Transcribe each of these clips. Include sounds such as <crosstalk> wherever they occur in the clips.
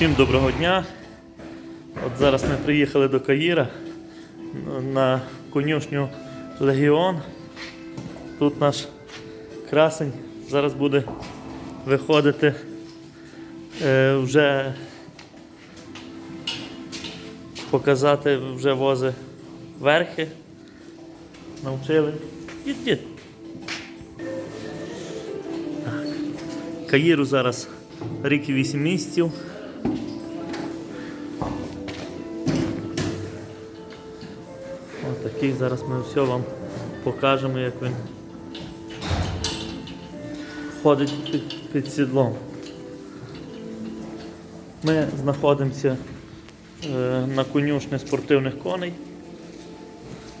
Всім доброго дня. От зараз ми приїхали до Каїра на конюшню Легіон. Тут наш красень зараз буде виходити е, вже показати вже вози верхи. Навчили. Дід, дід. Каїру зараз рік і 8 місяців. Такий зараз ми все вам покажемо, як він ходить під, під сідлом. Ми знаходимося е, на конюшні спортивних коней.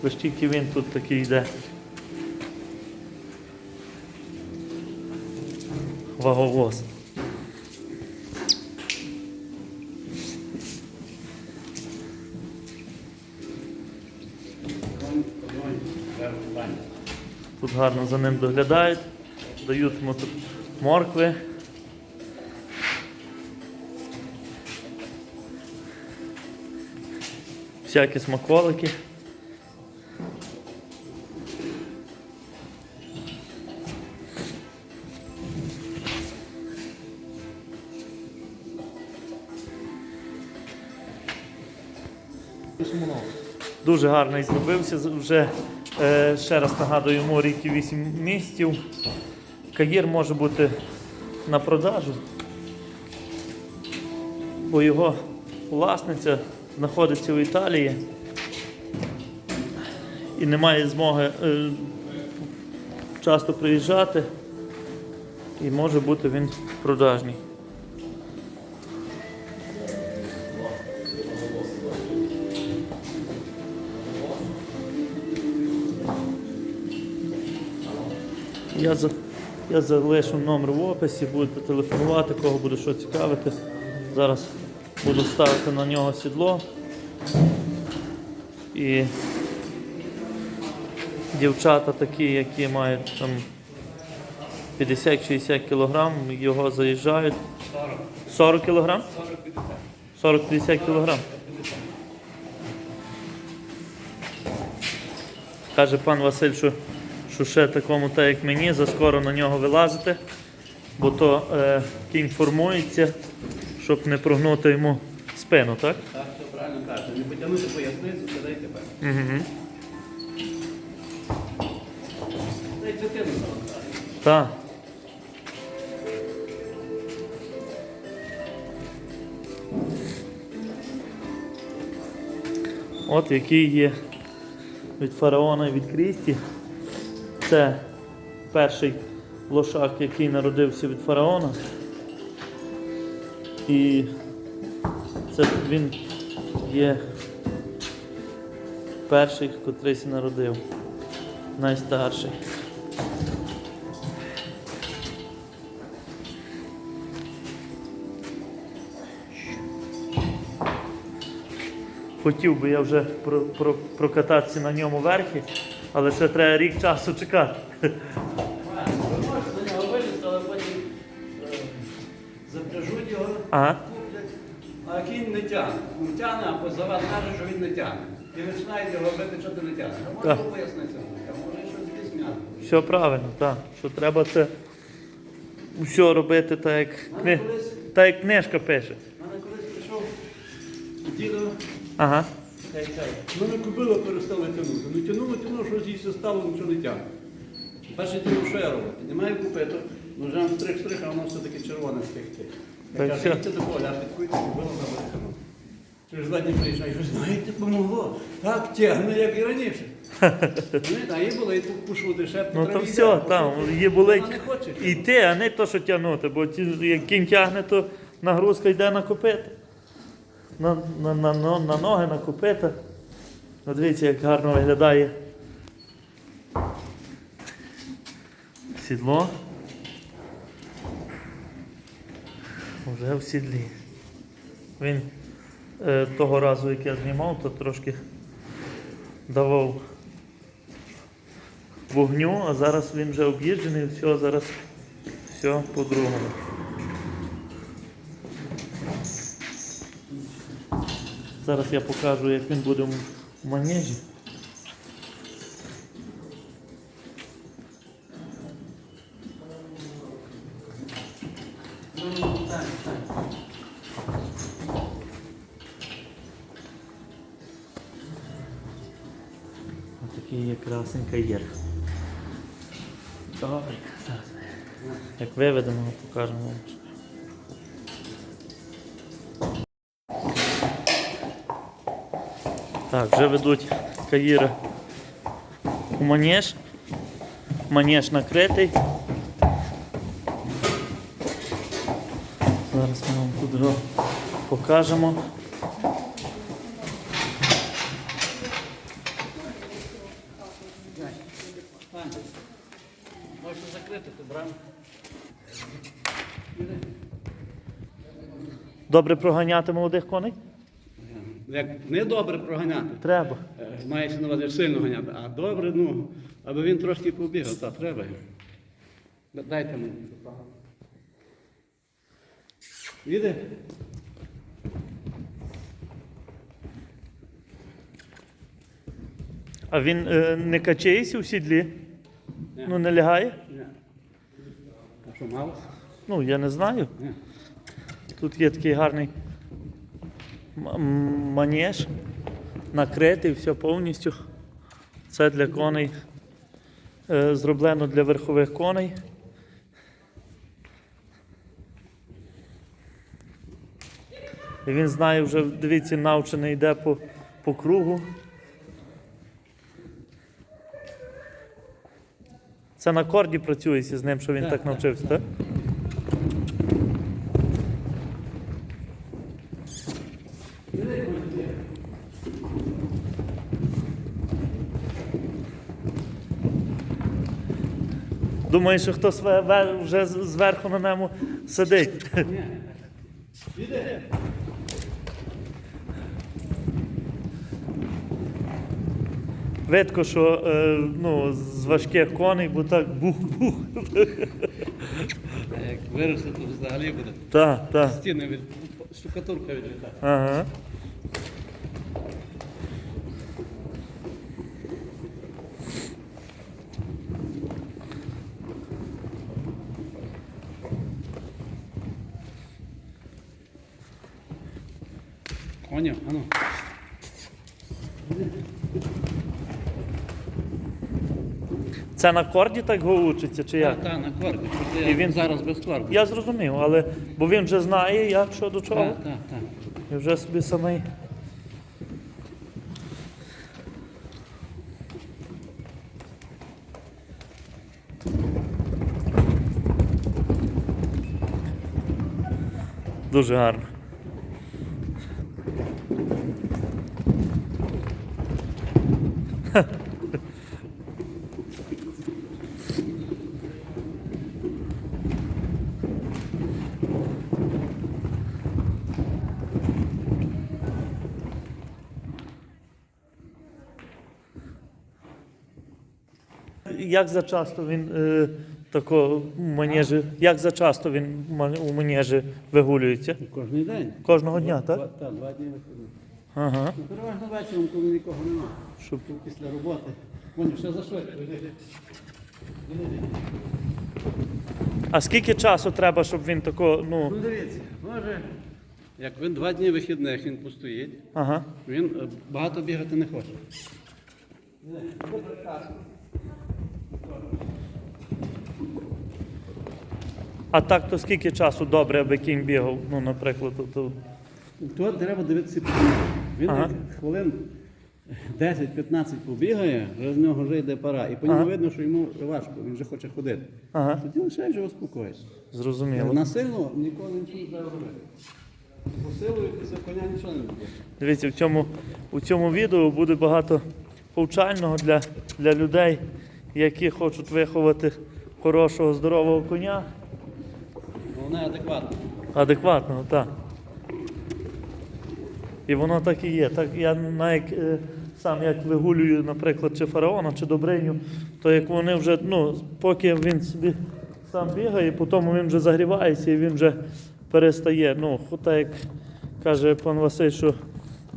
Лиш тільки він тут такий йде. Ваговоз. Тут гарно за ним доглядають, дають йому тут моркви. Всякі смаколики. Дуже гарний зробився. Вже ще раз нагадую, йому рік і 8 місяців. Каїр може бути на продажу, бо його власниця знаходиться в Італії і не має змоги е, часто приїжджати. І може бути він продажний. Я, за, я залишу номер в описі, будете телефонувати, кого буде що цікавити. Зараз буду ставити на нього сідло. І дівчата такі, які мають там 50-60 кг, його заїжджають. 40 кг? 40-50 кг. Каже пан Василь, що, що ще такому, так як мені, заскоро на нього вилазити, бо то е, кінь формується, щоб не прогнути йому спину, так? Так, все правильно кажете. Не потягнути поясницю, сідай тепер. Угу. Дай дитину. Так. От який є від фараона і від Крісті. Це перший лошак, який народився від фараона. І це він є перший, котрийсь народив. Найстарший. Хотів би я вже про, про, прокататися на ньому верхи, але ще треба рік часу чекати. До нього вилізти, але потім запряжуть його, Ага. куплять. А кінь не тягне. Ну, Тягне, а позават каже, що він не тягне. І починають його бити, що ти не тягнеш. А може Так. а може щось десь м'яти. Все правильно, так. Що треба це все робити так, як, кни... так, як книжка пише. У мене колись прийшов дідо, Ага. Цей. Мене кобила перестала тягнути. Ну тягнуло, тягнуло, щось їй все стало, нічого не тягне. Перший діло, що я роблю? Піднімаю купету, ножем стрих-стрих, а воно все-таки червоне з тих тих. Так Я кажу, йдіть до поля, а підкуйте, кобила забрехано. Через два дні приїжджаю, що знаєте, помогло. Так тягне, як і раніше. А їй і пушу дешевше. Ну то все, там її болить йти, а не то, що тягнути, бо ті, як кінь тягне, то нагрузка йде на копита. На, на, на, на, ноги, на копита. От дивіться, як гарно виглядає сідло. Вже в сідлі. Він е, того разу, як я знімав, то трошки давав вогню, а зараз він вже об'їжджений, все, зараз все по-другому. Зараз я покажу, як він буде в манежі. Отакий є красенька є. Добре, зараз. Як виведемо, покажемо вам. Так, вже ведуть каїри у манеж. Манеж накритий. Зараз ми вам тут його покажемо. Можна закрити ту браму. Добре проганяти молодих коней? Як не добре проганяти, Треба. е, мається на увазі сильно ганяти, а добре, ну, аби він трошки побігав, так, треба. Дайте мені. Віде? А він е, не качається у сідлі? Ні. Ну не лягає? Ні. А що, мало? Ну, я не знаю. Ні. Тут є такий гарний манеж, накритий, все повністю. Це для коней е, зроблено для верхових коней. І він знає вже, дивіться, навчений йде по, по кругу. Це на корді працюється з ним, що він Так, так так, навчився, так? Думаю, що хтось вже зверху на ньому сидить. Видко, що е, ну, з важких коней, бо так бух-бух. А як виросте, то взагалі буде. Так, так. Стіни від штукатурка відлітає. Ага. Поняв? Ану. Це на корді так гоучиться, чи як? Так, так, на корді. І він- зараз без корді. Я зрозумів, але бо він вже знає, як що до чого. Так, так, так. І вже собі самий. Дуже гарно. Як за часто він е, тако в манежі, як за часто він у манежі вигулюється? Кожний день. Кожного дня, Два, так? так, два дні виходить. Ага. Ну, переважно вечором, коли нікого немає. Щоб Тут Після роботи. Поняв, ще за. А скільки часу треба, щоб він тако, ну. Ну дивіться, може, як він два дні вихідних він постоїть, Ага. він е, багато бігати не хоче. А так то скільки часу добре, аби кінь бігав? Ну, наприклад, то, то... Тут треба дивитися по ньому. Він Ага. хвилин 10-15 побігає, вже з нього вже йде пора. І по ньому Ага. видно, що йому важко, він вже хоче ходити. Ага, Тоді лише вже успокоїться. зрозуміло. Насильно ніколи нічого не треба робити. Посилуєтеся, коня нічого не буде. Дивіться, в цьому, у цьому відео буде багато повчального для, для людей, які хочуть виховати хорошого, здорового коня, Головне адекватно. адекватного, так. І воно так і є. Так я навіть е, сам як вигулюю, наприклад, чи фараона, чи добриню, то як вони вже, ну, поки він собі сам бігає, потім він вже загрівається і він вже перестає. Ну, так як каже пан Василь, що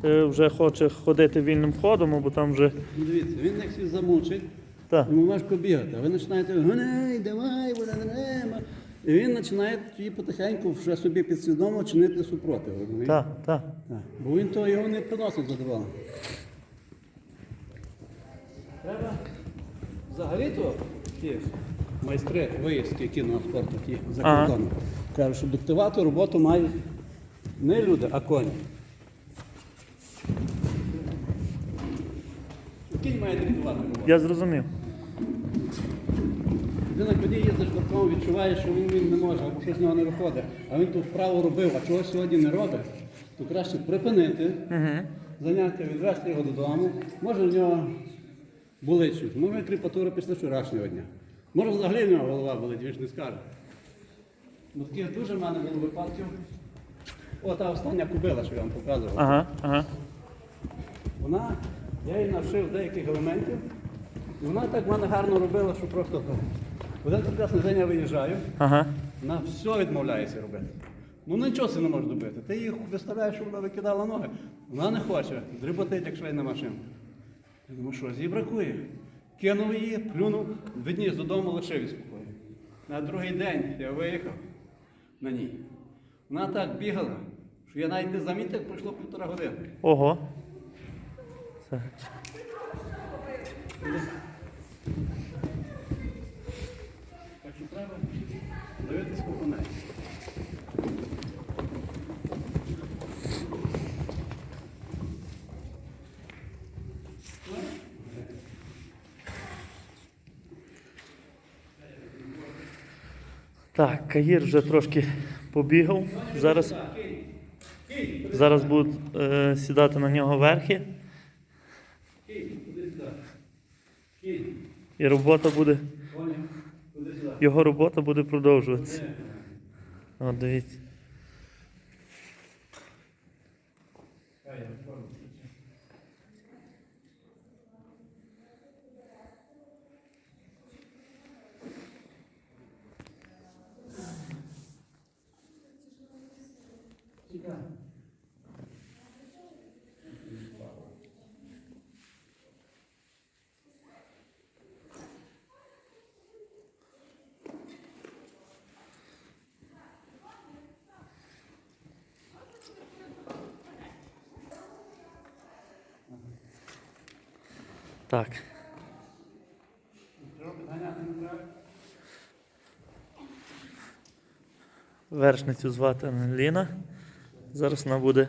е, вже хоче ходити вільним ходом, бо там вже. Ну, Дивіться, він як всіх замучить, Так. йому важко бігати. А ви починаєте гоней, давай, буде нема. І він починає тоді потихеньку вже собі підсвідомо чинити супротив. розумієте? Так, так. Так. Бо він то його не приносить задоволення. Треба взагалі-то ті майстри виїздки кіноспорту, ті за Ага. кордоном. Кажуть, що диктувати роботу мають не люди, а коні. Кінь має диктувати роботу. Я зрозумів. Людина, коли їздиш верхом, відчуває, що він, він не може, або щось з нього не виходить, а він ту вправу робив, а чого сьогодні не робить, то краще припинити заняття, відвести його додому. Може в нього болить щось, може кріпатура після вчорашнього дня. Може взагалі в нього голова болить, він ж не скаже. Ну таких дуже в мене було випадків. О, та остання кубила, що я вам показував. Ага, ага. Вона, я її навчив деяких елементів, і вона так в мене гарно робила, що просто один прекрасний день я виїжджаю, Ага. вона все відмовляється робити. Ну нічого це не може добити. Ти її виставляєш, щоб вона викидала ноги. Вона не хоче, дріботить, як швейна машинка. Я думаю, що їй бракує. Кинув її, плюнув, відніс додому, лишив спокою. На другий день я виїхав на ній. Вона так бігала, що я навіть не замітив, як пройшло півтора години. Ого. Це. Так що треба дивитись по неї. Так, Каїр вже трошки побігав. Зараз, зараз будуть е, сідати на нього верхи, і робота буде. Його робота буде продовжуватися. О, дивіться. Так. Вершницю звати Ангеліна. Зараз вона буде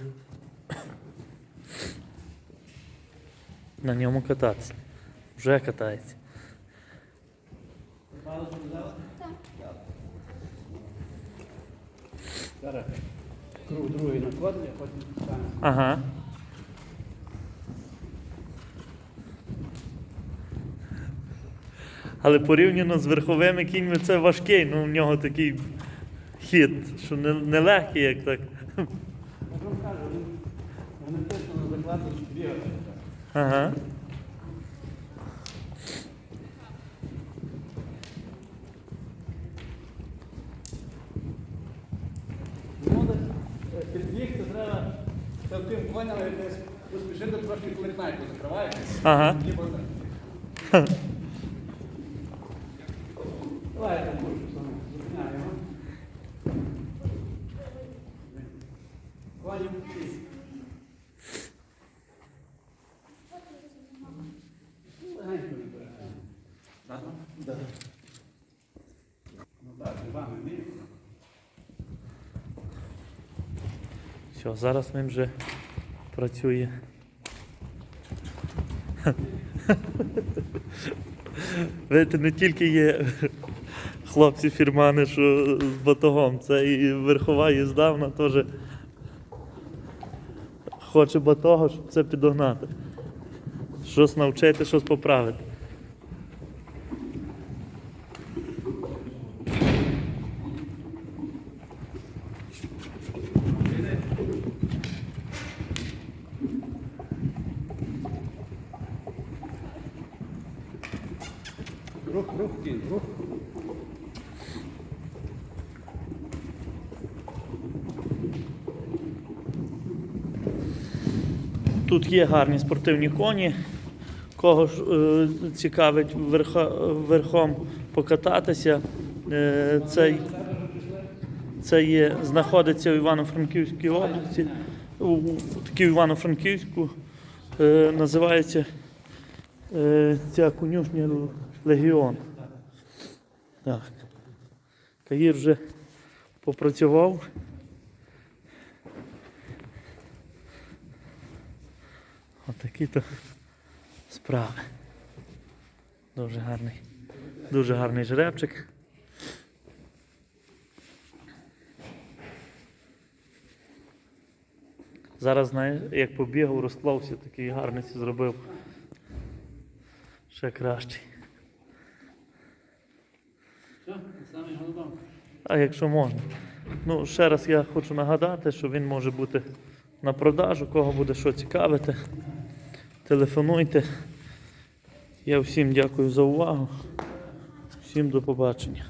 на ньому кататися. Вже катається. Зараз другий накладний, а потім. Ага. Але порівняно з верховими кіньми це важкий, ну в нього такий хід, що не, не як так. Я вам кажу, вони точно на закладку бігати. Ага. Десь, підбігти треба таким коням якось поспішити трошки кликнайку закриваєте. Ага. <laughs> І отак. Давай я там можу саме зупиняємо. Коням. Легенько не бере. Ладно? Да. Ну так, з вами вмію. Все, зараз він вже працює. Видите, не тільки є хлопці фірмани, що з батогом, це і верхова їзда, вона теж хоче батога, щоб це підогнати. Щось навчити, щось поправити. Рух, кінь, рух. Тут є гарні спортивні коні. Кого ж е, цікавить верха, верхом покататися, е, цей, це є, знаходиться в Івано-Франківській області, у, у такій Івано-Франківську, е, називається е, ця конюшня Легіон. Так. Каїр вже попрацював. Отакі то справи. Дуже гарний. Дуже гарний жеребчик. Зараз, знаєш, як побігав, розклався, такий гарний зробив. Ще кращий. Все, самий голодом. А якщо можна. Ну, ще раз я хочу нагадати, що він може бути на продажу, кого буде що цікавити. Телефонуйте. Я всім дякую за увагу. Всім до побачення.